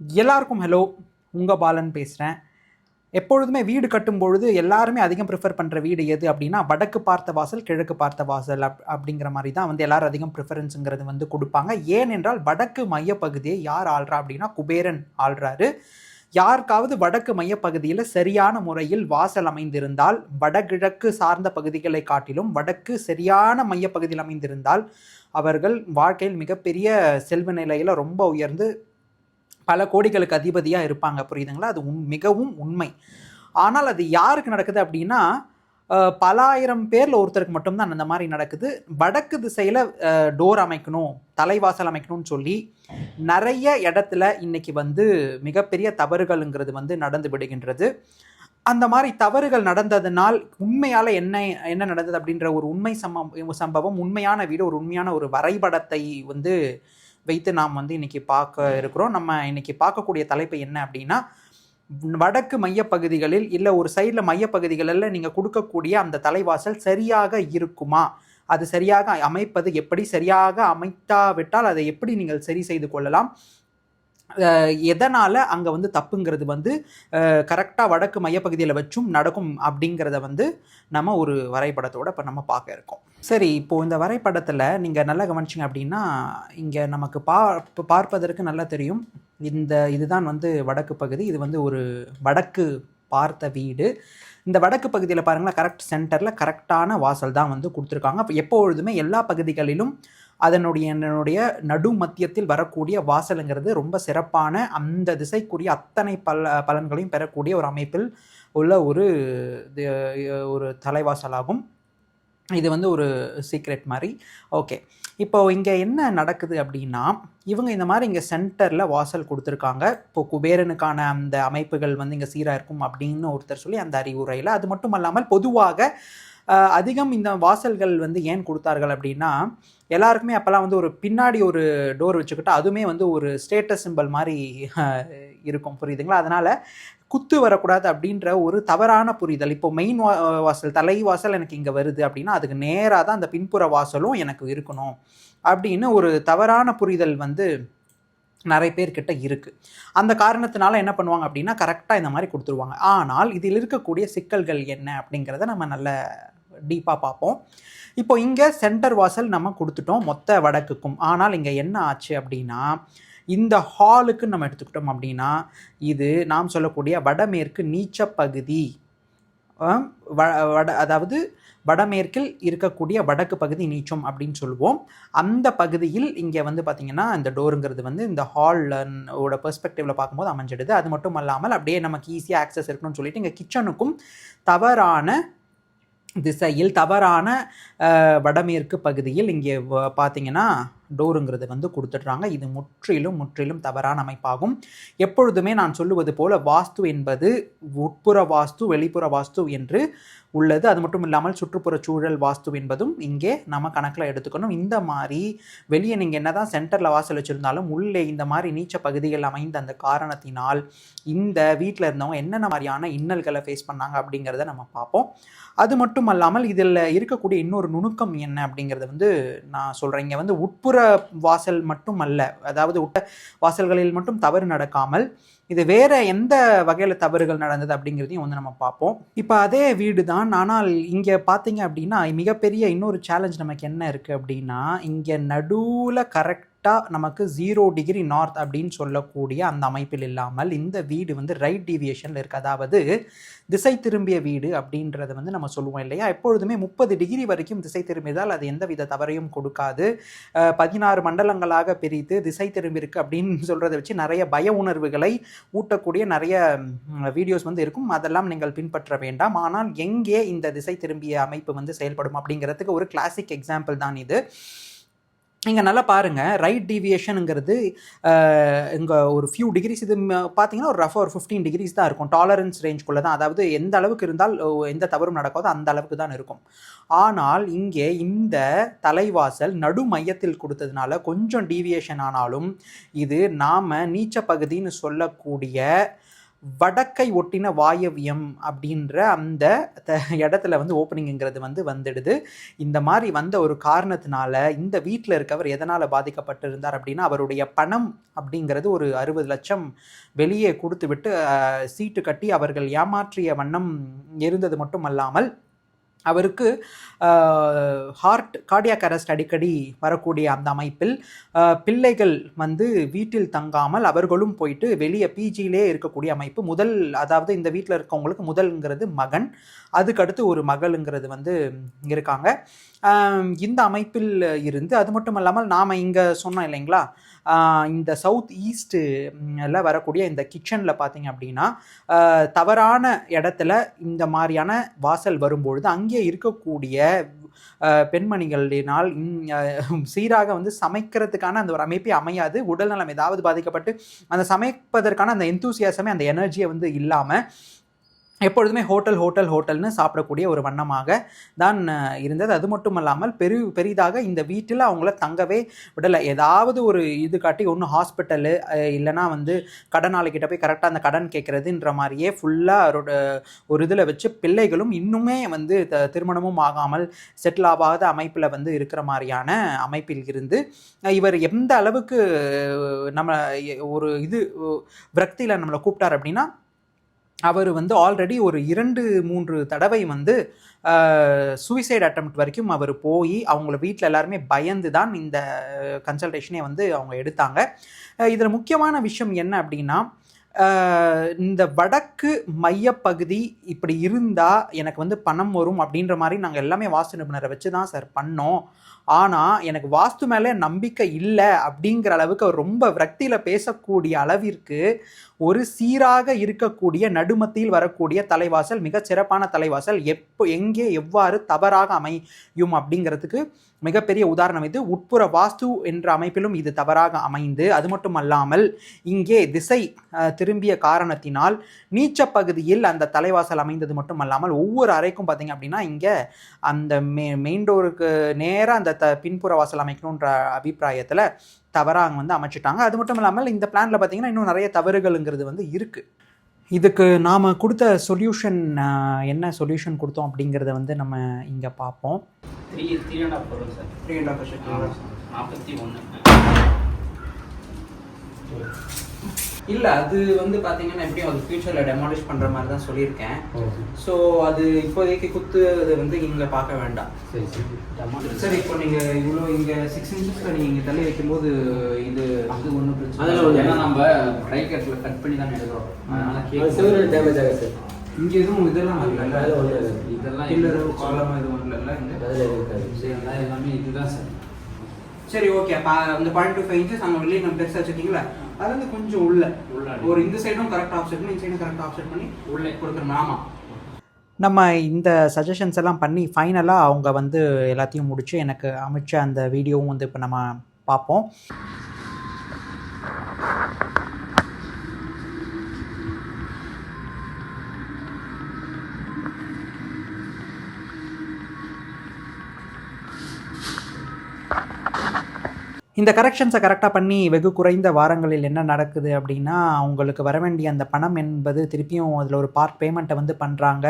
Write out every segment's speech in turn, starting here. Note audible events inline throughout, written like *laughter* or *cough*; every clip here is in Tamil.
எல்லாருக்கும் ஹலோ உங்கள் பாலன் பேசுகிறேன் எப்பொழுதுமே வீடு கட்டும் பொழுது எல்லாருமே அதிகம் ப்ரிஃபர் பண்ணுற வீடு எது அப்படின்னா வடக்கு பார்த்த வாசல் கிழக்கு பார்த்த வாசல் அப் அப்படிங்கிற மாதிரி தான் வந்து எல்லாரும் அதிகம் ப்ரிஃபரன்ஸுங்கிறது வந்து கொடுப்பாங்க. ஏனென்றால் வடக்கு மையப்பகுதியை யார் ஆள்றா அப்படின்னா குபேரன் ஆள்றாரு. யாருக்காவது வடக்கு மையப்பகுதியில் சரியான முறையில் வாசல் அமைந்திருந்தால் வடகிழக்கு சார்ந்த பகுதிகளை காட்டிலும் வடக்கு சரியான மையப்பகுதியில் அமைந்திருந்தால் அவர்கள் வாழ்க்கையில் மிகப்பெரிய செல்வ நிலையில் ரொம்ப உயர்ந்து பல கோடிகளுக்கு அதிபதியாக இருப்பாங்க. புரியுதுங்களா? அது உண் மிகவும் உண்மை. ஆனால் அது யாருக்கு நடக்குது அப்படின்னா பல ஆயிரம் பேரில் ஒருத்தருக்கு மட்டும்தான் அந்த மாதிரி நடக்குது. வடக்கு திசையில் டோர் அமைக்கணும் தலைவாசல் அமைக்கணும்னு சொல்லி நிறைய இடத்துல இன்னைக்கு வந்து மிகப்பெரிய தவறுகள்ங்கிறது வந்து நடந்து விடுகின்றது. அந்த மாதிரி தவறுகள் நடந்ததுனால் உண்மையால் என்ன என்ன நடந்தது அப்படின்ற ஒரு உண்மை சம்பவம் சம்பவம் உண்மையான வீடு ஒரு உண்மையான ஒரு வரைபடத்தை வந்து வைத்து நாம் வந்து இன்னைக்கு பார்க்க இருக்கிறோம். நம்ம இன்னைக்கு பார்க்கக்கூடிய தலைப்பு என்ன அப்படின்னா வடக்கு மையப்பகுதிகளில் இல்லை ஒரு சைடில் மையப்பகுதிகளில் நீங்கள் கொடுக்கக்கூடிய அந்த தலைவாசல் சரியாக இருக்குமா? அது சரியாக அமைப்பது எப்படி? சரியாக அமைத்தாவிட்டால் அதை எப்படி நீங்கள் சரி செய்து கொள்ளலாம்? எதனால் அங்கே வந்து தப்புங்கிறது வந்து கரெக்டாக வடக்கு மையப்பகுதியில் வச்சும் நடக்கும் அப்படிங்கிறத வந்து நம்ம ஒரு வரைபடத்தோடு இப்போ நம்ம பார்க்க இருக்கோம். சரி இப்போது இந்த வரைபடத்தில் நீங்கள் நல்லா கவனிச்சிங்க அப்படின்னா இங்கே நமக்கு பா பார்ப்பதற்கு நல்லா தெரியும். இந்த இதுதான் வந்து வடக்கு பகுதி. இது வந்து ஒரு வடக்கு பார்த்த வீடு. இந்த வடக்கு பகுதியில் பாருங்களேன் கரெக்ட் சென்டரில் கரெக்டான வாசல் தான் வந்து கொடுத்துருக்காங்க. அப்போ எப்பொழுதுமே எல்லா பகுதிகளிலும் அதனுடைய என்னுடைய நடு மத்தியத்தில் வரக்கூடிய வாசலுங்கிறது ரொம்ப சிறப்பான அந்த திசைக்குரிய அத்தனை பல பலன்களையும் பெறக்கூடிய ஒரு அமைப்பில் உள்ள ஒரு ஒரு தலைவாசலாகும். இது வந்து ஒரு சீக்ரெட் மாதிரி. ஓகே இப்போ இங்கே என்ன நடக்குது அப்படின்னா இவங்க இந்த மாதிரி இங்கே சென்டரில் வாசல் கொடுத்துருக்காங்க. இப்போ குபேரனுக்கான அந்த அமைப்புகள் வந்து இங்கே சீராக இருக்கும் அப்படின்னு ஒருத்தர் சொல்லி அந்த அறிவுரையில் அது மட்டும் அல்லாமல் பொதுவாக அதிகம் இந்த வாசல்கள் வந்து ஏன் கொடுத்தார்கள் அப்படின்னா எல்லாருக்குமே அப்போல்லாம் வந்து ஒரு பின்னாடி ஒரு டோர் வச்சுக்கிட்டு அதுவுமே வந்து ஒரு ஸ்டேட்டஸ் சிம்பல் மாதிரி இருக்கும். புரியுதுங்களா? அதனால் குத்து வரக்கூடாது அப்படின்ற ஒரு தவறான புரிதல். இப்போ மெயின் வா வாசல் தலை வாசல் எனக்கு இங்கே வருது அப்படின்னா அதுக்கு நேராக தான் அந்த பின்புற வாசலும் எனக்கு இருக்கணும் அப்படின்னு ஒரு தவறான புரிதல் வந்து நிறைய பேர்கிட்ட இருக்குது அந்த காரணத்தினால என்ன பண்ணுவாங்க அப்படின்னா கரெக்டாக இந்த மாதிரி கொடுத்துருவாங்க. ஆனால் இதில் இருக்கக்கூடிய சிக்கல்கள் என்ன அப்படிங்கிறத நம்ம நல்ல டீப்பாக பார்ப்போம். இப்போ இங்கே சென்டர் வாசல் நம்ம கொடுத்துட்டோம் மொத்த வடக்குக்கும். ஆனால் இங்கே என்ன ஆச்சு அப்படின்னா இந்த ஹாலுக்கு நம்ம எடுத்துக்கிட்டோம் அப்படின்னா இது நாம் சொல்லக்கூடிய வடமேற்கு நீச்ச பகுதி. வ- வட அதாவது வடமேற்கில் இருக்கக்கூடிய வடக்கு பகுதி நீச்சம் அப்படின்னு சொல்லுவோம். அந்த பகுதியில் இங்கே வந்து பார்த்திங்கன்னா இந்த டோருங்கிறது வந்து இந்த ஹாலோட ஓட பெர்ஸ்பெக்டிவில் பார்க்கும்போது அமைஞ்சிடுது. அது மட்டும் இல்லாமல் அப்படியே நமக்கு ஈஸியாக ஆக்சஸ் இருக்கணும்னு சொல்லிட்டு இங்கே கிச்சனுக்கும் தவறான திசையில் தவறான வடமேற்கு பகுதியில் இங்கே பார்த்தீங்கன்னா டோருங்கிறது வந்து கொடுத்துட்றாங்க. இது முற்றிலும் முற்றிலும் தவறான அமைப்பாகும். எப்பொழுதுமே நான் சொல்லுவது போல வாஸ்து என்பது உட்புற வாஸ்து வெளிப்புற வாஸ்து என்று உள்ளது. அது மட்டும் இல்லாமல் சுற்றுப்புற சூழல் வாஸ்து என்பதும் இங்கே நம்ம கணக்கில் எடுத்துக்கணும். இந்த மாதிரி வெளியே நீங்கள் என்னதான் சென்டரில் வாசல் வச்சுருந்தாலும் உள்ளே இந்த மாதிரி நீச்ச பகுதிகள் அமைந்த அந்த காரணத்தினால் இந்த வீட்டில் இருந்தவங்க என்னென்ன மாதிரியான இன்னல்களை ஃபேஸ் பண்ணாங்க அப்படிங்கிறத நம்ம பார்ப்போம். அது மட்டும் அல்லாமல் இதில் இருக்கக்கூடிய இன்னொரு நுணுக்கம் என்ன அப்படிங்கிறத வந்து நான் சொல்கிறேன் இங்கே வந்து உட்புற வாசல் மட்டும் அல்ல அதாவது உட்ட வாசல்களில் மட்டும் தவறு நடக்காமல் இது வேற எந்த வகையில் தவறுகள் நடந்தது அப்படிங்கிறதையும் வந்து நம்ம பார்ப்போம். இப்போ அதே வீடு தான் ஆனால் இங்கே பார்த்தீங்க அப்படின்னா மிகப்பெரிய இன்னொரு சேலஞ்ச் நமக்கு என்ன இருக்குது அப்படின்னா இங்கே நடுவில் கரெக்டாக நமக்கு ஜீரோ டிகிரி நார்த் அப்படின்னு சொல்லக்கூடிய அந்த அமைப்பில் இல்லாமல் இந்த வீடு வந்து ரைட் டிவியேஷனில் இருக்குது அதாவது திசை திரும்பிய வீடு அப்படின்றத வந்து நம்ம சொல்லுவோம் இல்லையா? எப்பொழுதுமே முப்பது டிகிரி வரைக்கும் திசை திரும்பியதால் அது எந்தவித தவறையும் கொடுக்காது. பதினாறு மண்டலங்களாக பிரித்து திசை திரும்பியிருக்கு அப்படின்னு சொல்கிறத வச்சு நிறைய பய உணர்வுகளை ஊட்டக்கூடிய நிறைய வீடியோஸ் வந்து இருக்கும். அதெல்லாம் நீங்கள் பின்பற்ற வேண்டாம். ஆனால் எங்கே இந்த திசை திரும்பிய அமைப்பு வந்து செயல்படும் அப்படிங்கிறதுக்கு ஒரு கிளாசிக் எக்ஸாம்பிள் தான் இது. இங்கே நல்லா பாருங்கள் ரைட் டீவியேஷனுங்கிறது இங்கே ஒரு ஃபியூ டிகிரிஸ் இது பார்த்தீங்கன்னா ஒரு ரஃபாக ஒரு ஃபிஃப்டீன் டிகிரிஸ் தான் இருக்கும். டாலரன்ஸ் ரேஞ்ச்குள்ளே தான். அதாவது எந்த அளவுக்கு இருந்தால் ஓ, எந்த தவறும் நடக்காதோ அந்த அளவுக்கு தான் இருக்கும். ஆனால் இங்கே இந்த தலைவாசல் நடு மையத்தில் கொடுத்ததுனால கொஞ்சம் டீவியேஷன் ஆனாலும் இது நாம் நீச்ச பகுதின்னு சொல்லக்கூடிய வடக்கை ஒட்டின வாயவியம் அப்படின்ற அந்த த- இடத்துல வந்து ஓப்பனிங்கிறது வந்து வந்துடுது. இந்த மாதிரி வந்த ஒரு காரணத்தினால இந்த வீட்டில் இருக்கவர் எதனால் பாதிக்கப்பட்டிருந்தார் அப்படின்னா அவருடைய பணம் அப்படிங்கிறது ஒரு அறுபது லட்சம் வெளியே கொடுத்து விட்டு சீட்டு கட்டி அவர்கள் ஏமாற்றிய வண்ணம் இருந்தது மட்டும் அல்லாமல் அவருக்கு ஹார்ட் கார்டியாக் அரெஸ்ட் அடிக்கடி வரக்கூடிய அந்த அமைப்பில் பிள்ளைகள் வந்து வீட்டில் தங்காமல் அவர்களும் போயிட்டு வெளியே பிஜியிலே இருக்கக்கூடிய அமைப்பு. முதல் அதாவது இந்த வீட்டில் இருக்கவங்களுக்கு முதல்ங்கிறது மகன். அதுக்கடுத்து ஒரு மகளுங்கிறது வந்து இருக்காங்க. இந்த அமைப்பில் இருந்து அது மட்டும் இல்லாமல் நாம் இங்கே சொன்னோம் இல்லைங்களா? இந்த சவுத் ஈஸ்ட்டில் வரக்கூடிய இந்த கிச்சனில் பார்த்தீங்க அப்படின்னா தவறான இடத்துல இந்த மாதிரியான வாசல் வரும்பொழுது அங்கே இருக்கக்கூடிய பெண்மணிகளினால் சீராக வந்து சமைக்கிறதுக்கான அந்த ஒரு அமைப்பே அமையாது. உடல்நலம் ஏதாவது பாதிக்கப்பட்டு அந்த சமைப்பதற்கான அந்த எந்தூசியாசமே அந்த எனர்ஜியை வந்து இல்லாமல் எப்பொழுதுமே ஹோட்டல் ஹோட்டல் ஹோட்டல்னு சாப்பிடக்கூடிய ஒரு வண்ணமாக தான் இருந்தது. அது மட்டும் இல்லாமல் பெரு பெரிதாக இந்த வீட்டில் அவங்கள தங்கவே விடலை. ஏதாவது ஒரு இது காட்டி ஒன்று ஹாஸ்பிட்டலு இல்லைனா வந்து கடனாளிக்கிட்ட போய் கரெக்டாக அந்த கடன் கேட்குறதுன்ற மாதிரியே ஃபுல்லாக ஒரு இதில் வச்சு பிள்ளைகளும் இன்னுமே வந்து த திருமணமும் ஆகாமல் செட்டில் ஆகாத அமைப்பில் வந்து இருக்கிற மாதிரியான அமைப்பில் இருந்து இவர் எந்த அளவுக்கு நம்ம ஒரு இது விரக்தியில் நம்மளை கூப்பிட்டார் அப்படின்னா அவர் வந்து ஆல்ரெடி ஒரு இரண்டு மூன்று தடவை வந்து சூசைட் அட்டம் வரைக்கும் அவர் போய் அவங்கள வீட்டில் எல்லாருமே பயந்து தான் இந்த கன்சல்டேஷனே வந்து அவங்க எடுத்தாங்க. இதில் முக்கியமான விஷயம் என்ன அப்படின்னா இந்த வடக்கு மையப்பகுதி இப்படி இருந்தால் எனக்கு வந்து பணம் வரும் அப்படின்ற மாதிரி நாங்கள் எல்லாமே வாஸ்து நிபுணரை வச்சு தான் சார் பண்ணோம். ஆனால் எனக்கு வாஸ்து மேலே நம்பிக்கை இல்லை அப்படிங்கிற அளவுக்கு அவர் ரொம்ப விரக்தியில் பேசக்கூடிய அளவிற்கு ஒரு சீராக இருக்கக்கூடிய நடுமத்தியில் வரக்கூடிய தலைவாசல் மிக சிறப்பான தலைவாசல் எப்போ எங்கே எவ்வாறு தவறாக அமையும் அப்படிங்கிறதுக்கு மிகப்பெரிய உதாரணம் இது. உட்புற வாஸ்து என்ற அமைப்பிலும் இது தவறாக அமைந்து அது மட்டும் அல்லாமல் இங்கே திசை திரும்பிய காரணத்தினால் நீச்ச பகுதியில் அந்த தலைவாசல் அமைந்தது மட்டும் அல்லாமல் ஒவ்வொரு அறைக்கும் பார்த்தீங்க அப்படின்னா இங்கே அந்த மெ மெயின் டோருக்கு நேராக அந்த த பின்புற வாசல் அமைக்கணுன்ற அபிப்பிராயத்தில் தவறாக வந்து அமைச்சிட்டாங்க. அது மட்டும் இல்லாமல் இந்த பிளானில் பார்த்தீங்கன்னா இன்னும் நிறைய தவறுகள்ங்கிறது வந்து இருக்குது இதுக்கு நாம் கொடுத்த சொல்யூஷன் என்ன சொல்யூஷன் கொடுத்தோம் அப்படிங்கிறத வந்து நம்ம இங்கே பார்ப்போம். த்ரீ த்ரீ அண்ட் ஆஃப் வரும் சார் த்ரீ அண்ட் ஆஃப் நாற்பத்தி ஒன்று இல்லை அது வந்து பார்த்தீங்கன்னா எப்படியும் அது ஃபியூச்சரில் டெமாலிஷ் பண்ணுற மாதிரி தான் சொல்லியிருக்கேன். ஸோ அது இப்போதைக்கு குத்து அது வந்து இங்கே பார்க்க வேண்டாம். சரி சரி. சார் இப்போ நீங்கள் இவ்வளோ இங்கே சிக்ஸ் இன்ச்சஸில் நீங்கள் இங்கே தள்ளி வைக்கும்போது இது அது ஒன்றும் பிரச்சனை அதில் இல்லை. ஏன்னா நம்ம ட்ரை கட்டில் கட் பண்ணி தான் எடுக்கிறோம். அதனால டேமேஜ் ஆகுது சார் இங்கே எதுவும் இதெல்லாம் இல்லை இதெல்லாம் பில்லரு காலம் எதுவும் இல்லைல்ல இங்கே எல்லாமே இதுதான் சார் சரி ஓகே. அப்போ அந்த பாயிண்ட் டூ ஃபைவ் இன்ச்சஸ் அங்கே வெளியே நம்ம பெருசாக வச்சுருக்கீங்களா? அது வந்து கொஞ்சம் உள்ள. உள்ள ஒரு இந்த சைடும் கரெக்டாக ஆஃப்செட் பண்ணி இந்த சைடும் கரெக்டாக ஆஃப்செட் பண்ணி உள்ளே. கொடுக்குறோம் ஆமாம் நம்ம இந்த சஜஷன்ஸ் எல்லாம் பண்ணி ஃபைனலாக அவங்க வந்து எல்லாத்தையும் முடித்து எனக்கு அமைச்ச அந்த வீடியோவும் வந்து இப்போ நம்ம பார்ப்போம். இந்த கரெக்ஷன்ஸை கரெக்டாக பண்ணி வெகு குறைந்த வாரங்களில் என்ன நடக்குது அப்படின்னா அவங்களுக்கு வர வேண்டிய அந்த பணம் என்பது திருப்பியும் அதில் ஒரு பார்ட் பேமெண்ட்டை வந்து பண்ணுறாங்க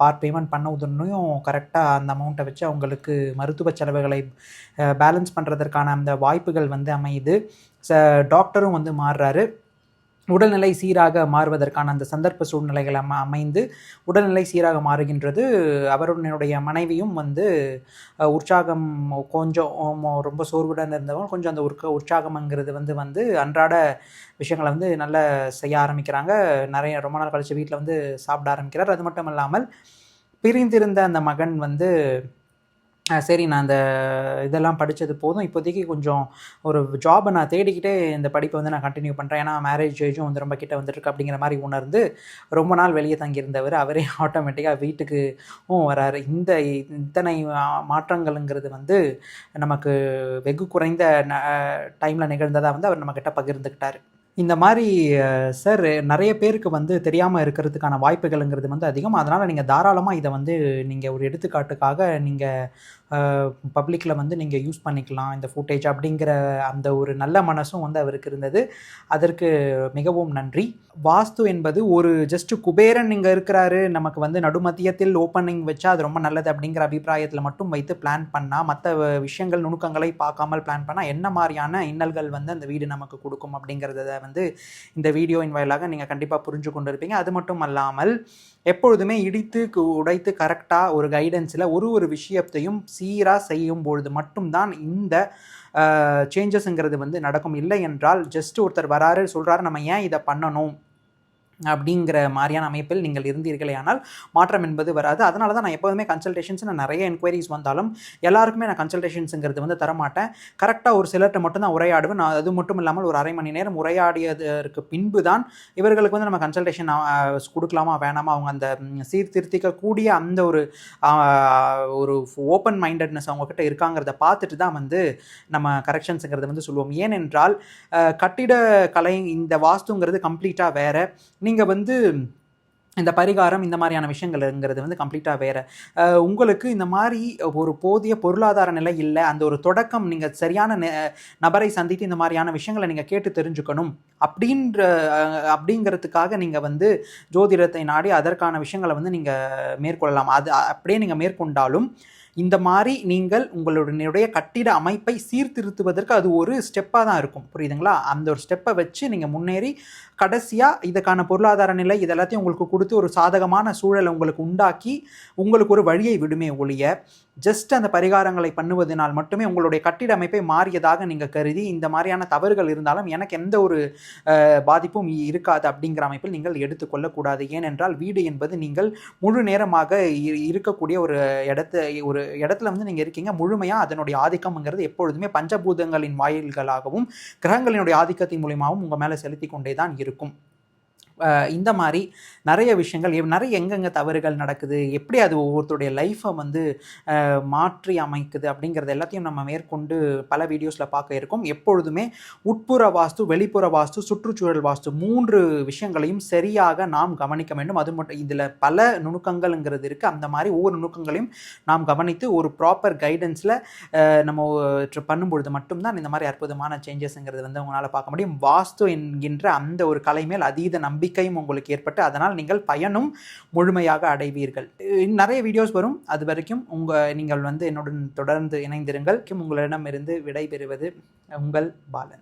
பார்ட் பேமெண்ட் பண்ண உடனேயும் கரெக்டாக அந்த அமௌண்ட்டை வச்சு அவங்களுக்கு மருத்துவ செலவுகளை பேலன்ஸ் பண்ணுறதற்கான அந்த வாய்ப்புகள் வந்து அமையுது. ச டாக்டரும் வந்து மாறுறாரு. உடல்நிலை சீராக மாறுவதற்கான அந்த சந்தர்ப்ப சூழ்நிலைகள் அம அமைந்து உடல்நிலை சீராக மாறுகின்றது. அவருடைய மனைவியும் வந்து உற்சாகம் கொஞ்சம் ரொம்ப சோர்வுடன் இருந்தவங்க கொஞ்சம் அந்த உற்க உற்சாகம்ங்கிறது வந்து வந்து அன்றாட விஷயங்களை வந்து நல்லா செய்ய ஆரம்பிக்கிறாங்க. நிறைய ரொம்ப நாள் கழித்து வீட்டில் வந்து சாப்பிட ஆரம்பிக்கிறார். அது மட்டும் இல்லாமல் பிரிந்திருந்த அந்த மகன் வந்து சரி நான் அந்த இதெல்லாம் படித்தது போதும். இப்போதைக்கு கொஞ்சம் ஒரு ஜாபை நான் தேடிக்கிட்டே இந்த படிப்பை வந்து நான் கண்டினியூ பண்ணுறேன் ஏன்னா மேரேஜ் ஏஜும் வந்து ரொம்ப கிட்ட வந்துட்டுருக்கு அப்படிங்கிற மாதிரி உணர்ந்து ரொம்ப நாள் வெளியே தங்கியிருந்தவர். அவரே *laughs* ஆட்டோமேட்டிக்காக வீட்டுக்கும் வராரு. இந்த இத்தனை மாற்றங்கள்ங்கிறது வந்து நமக்கு வெகு குறைந்த டைமில் நிகழ்ந்ததாக வந்து அவர் நம்மக்கிட்ட பகிர்ந்துக்கிட்டார். இந்த மாதிரி சார் நிறைய பேருக்கு வந்து தெரியாமல் இருக்கிறதுக்கான வாய்ப்புகள்ங்கிறது வந்து அதிகம். அதனால் நீங்கள் தாராளமாக இதை வந்து நீங்கள் ஒரு எடுத்துக்காட்டுக்காக நீங்கள் பப்ளிக்கில் வந்து நீங்கள் யூஸ் பண்ணிக்கலாம். இந்த ஃபுட்டேஜ் அப்படிங்கிற அந்த ஒரு நல்ல மனசும் வந்து அவருக்கு இருந்தது. அதற்கு மிகவும் நன்றி. வாஸ்து என்பது ஒரு ஜஸ்ட் குபேரன் இங்கே இருக்கிறாரு. நமக்கு வந்து நடுமத்தியத்தில் ஓப்பனிங் வச்சா அது ரொம்ப நல்லது அப்படிங்கிற அபிப்பிராயத்தில் மட்டும் வைத்து பிளான் பண்ணால் மற்ற விஷயங்கள் நுணுக்கங்களை பார்க்காமல் பிளான் பண்ணால் என்ன மாதிரியான இன்னல்கள் வந்து அந்த வீடு நமக்கு கொடுக்கும் அப்படிங்கிறத வந்து இந்த வீடியோவின் வாயிலாக நீங்கள் கண்டிப்பாக புரிஞ்சு கொண்டு இருப்பீங்க அது மட்டும் அல்லாமல் எப்பொழுதுமே இடித்து கு- உடைத்து கரெக்டாக ஒரு கைடன்ஸில் ஒரு ஒரு விஷயத்தையும் சீராக செய்யும் பொழுது மட்டும்தான் இந்த சேஞ்சஸ்ங்கிறது வந்து நடக்கும். இல்லை என்றால் ஜஸ்ட் ஒருத்தர் வராரு சொல்கிறாரு நம்ம ஏன் இதை பண்ணணும்? அப்படிங்கிற மாதிரியான அமைப்பில் நீங்கள் இருந்தீர்களே ஆனால் மாற்றம் என்பது வராது. அதனால தான் நான் எப்போதுமே கன்சல்டேஷன்ஸ் நான் நிறைய என்கொயரிஸ் வந்தாலும் எல்லாருக்குமே நான் கன்சல்டேஷன்ஸுங்கிறது வந்து தரமாட்டேன். கரெக்டாக ஒரு சிலர்கிட்ட மட்டும் தான் உரையாடுவேன். நான் அது மட்டும் இல்லாமல் ஒரு அரை மணி நேரம் உரையாடியதற்கு பின்பு தான் இவர்களுக்கு வந்து நம்ம கன்சல்டேஷன் கொடுக்கலாமா வேணாமா அவங்க அந்த சீர்திருத்திக்கக்கூடிய அந்த ஒரு ஒரு ஓப்பன் மைண்டட்னஸ் அவங்கக்கிட்ட இருக்காங்கிறத பார்த்துட்டு தான் வந்து நம்ம கரெக்ஷன்ஸுங்கிறது வந்து சொல்லுவோம். ஏனென்றால் கட்டிட கலை இந்த வாஸ்துங்கிறது கம்ப்ளீட்டாக வேறு. நீங்கள் வந்து இந்த பரிகாரம் இந்த மாதிரியான விஷயங்கள்ங்கிறது வந்து கம்ப்ளீட்டாக வேறு. உங்களுக்கு இந்த மாதிரி ஒரு போதிய பொருளாதார நிலை இல்லை அந்த ஒரு தொடக்கம் நீங்கள் சரியான நெ- நபரை சந்தித்து இந்த மாதிரியான விஷயங்களை நீங்கள் கேட்டு தெரிஞ்சுக்கணும் அப்படின்ற அப்படிங்கிறதுக்காக நீங்கள் வந்து ஜோதிடத்தை நாடி அதற்கான விஷயங்களை வந்து நீங்கள் மேற்கொள்ளலாம். அது அப்படியே நீங்கள் மேற்கொண்டாலும் இந்த மாதிரி நீங்கள் உங்களுடைய கட்டிட அமைப்பை சீர்திருத்துவதற்கு அது ஒரு ஸ்டெப்பாக தான் இருக்கும். புரியுதுங்களா? அந்த ஒரு ஸ்டெப்பை வச்சு நீங்கள் முன்னேறி கடைசியாக இதுக்கான பொருளாதார நிலை இதெல்லாத்தையும் உங்களுக்கு கொடுத்து ஒரு சாதகமான சூழலை உங்களுக்கு உண்டாக்கி உங்களுக்கு ஒரு வழியை விடுமே ஒழிய ஜஸ்ட் அந்த பரிகாரங்களை பண்ணுவதனால் மட்டுமே உங்களுடைய கட்டிட அமைப்பை மாறியதாக நீங்கள் கருதி இந்த மாதிரியான தவறுகள் இருந்தாலும் எனக்கு எந்த ஒரு பாதிப்பும் இருக்காது அப்படிங்கிற அமைப்பில் நீங்கள் எடுத்துக்கொள்ளக்கூடாது. ஏனென்றால் வீடு என்பது நீங்கள் முழு நேரமாக இ- இருக்கக்கூடிய ஒரு இடத்த ஒரு இடத்துல வந்து நீங்கள் இருக்கீங்க. முழுமையாக அதனுடைய ஆதிக்கம்ங்கிறது எப்பொழுதுமே பஞ்சபூதங்களின் வாயில்களாகவும் கிரகங்களினுடைய ஆதிக்கத்தின் மூலியமாகவும் உங்கள் மேலே செலுத்தி கொண்டே தான் இருக்கும். இந்த மாதிரி நிறைய விஷயங்கள் நிறைய எங்கெங்கே தவறுகள் நடக்குது எப்படி அது ஒவ்வொருத்தருடைய லைஃப்பை வந்து மாற்றி அமைக்குது அப்படிங்கிறது எல்லாத்தையும் நம்ம மேற்கொண்டு பல வீடியோஸில் பார்க்க இருக்கோம். எப்பொழுதுமே உட்புற வாஸ்து வெளிப்புற வாஸ்து சுற்றுச்சூழல் வாஸ்து மூன்று விஷயங்களையும் சரியாக நாம் கவனிக்க வேண்டும். அது மட்டும் இதில் பல நுணுக்கங்கள்ங்கிறது இருக்குது அந்த மாதிரி ஒவ்வொரு நுணுக்கங்களையும் நாம் கவனித்து ஒரு ப்ராப்பர் கைடன்ஸில் நம்ம பண்ணும்பொழுது மட்டும்தான் இந்த மாதிரி அற்புதமான சேஞ்சஸ்ங்கிறது வந்து உங்களால் பார்க்க முடியும். வாஸ்து என்கின்ற அந்த ஒரு கலை மேல் அதீத நம்பிக்கையும் உங்களுக்கு ஏற்பட்டு அதனால் நீங்கள் பயனும் முழுமையாக அடைவீர்கள். நிறைய வீடியோஸ் வரும். அது வரைக்கும் உங்கள் நீங்கள் வந்து என்னுடன் தொடர்ந்து இணைந்திருங்கள். உங்களிடமிருந்து விடைபெறுவது உங்கள் பாலன்.